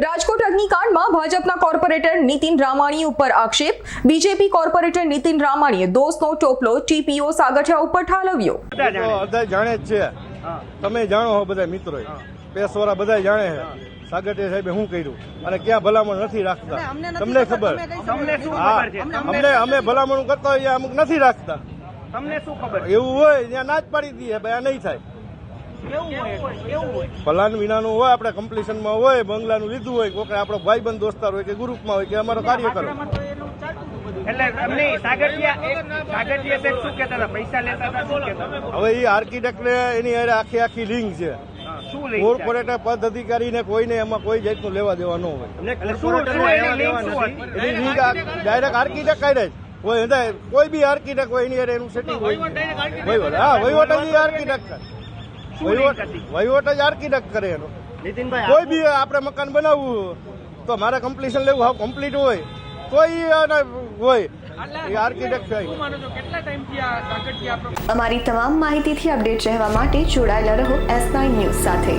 રાજકોટ અગ્નિકાંડમાં ભાજપના કોર્પોરેટર નીતિન રામાણી ઉપર આક્ષેપ. બીજેપી કોર્પોરેટર નીતિન રામાણીએ દોષનો ટોપલો ટીપીઓ સાગઠિયા ઉપર ઠાલવ્યો. બધા જાણે. જ છે. તમે જાણો હો બધા મિત્રો પેસવાળા બધા જાણે છે. સાગઠિયા સાહેબે શું કર્યું? અને ક્યાં ભલામણ નથી રાખતા? તમને ખબર. હા અમને અમે ભલામણ કરતા હોઈએ અમુક નથી રાખતા. તમને શું ખબર એવું હોય ત્યાં ના જ પાડી દઈએ ભાઈ આ નહીં થાય. ભલાન વિનાનું હોય આપણે કમ્પ્લીશનમાં હોય બંગલાનું લીધું હોય કોઈ આપણો ભાઈબંધ દોસ્તાર હોય કે ગ્રુપમાં હોય કે અમારો કાર્યકર હવે એ આર્કિટેક્ટ એની હારે આખી આખી લિંક છે. હા, પદ અધિકારી કોર્પોરેટર પદ અધિકારીને કોઈને એમાં કોઈ જાતનું લેવા દેવા ન હોય. એની ડાયરેક્ટ આર્કિટેક્ટ કાઢે જ. કોઈ કોઈ બી આર્કિટેક્ટ હોય એની એનું સેટિંગ હોય. વહીવટ હા વહીવટ આર્કિટેક્ટ વહીવટ જ આર્કિટેક્ટ કરે એનો. નીતિનભાઈ કોઈ બી આપણે મકાન બનાવવું તો મારે કમ્પ્લીશન લેવું હા કમ્પ્લીટ હોય. તો ઈ આને હોય. એ આર્કિટેક્ટ થાય. અમારી તમામ માહિતીથી અપડેટ રહેવા માટે જોડાયેલા રહો એસ નાઇન ન્યૂઝ સાથે.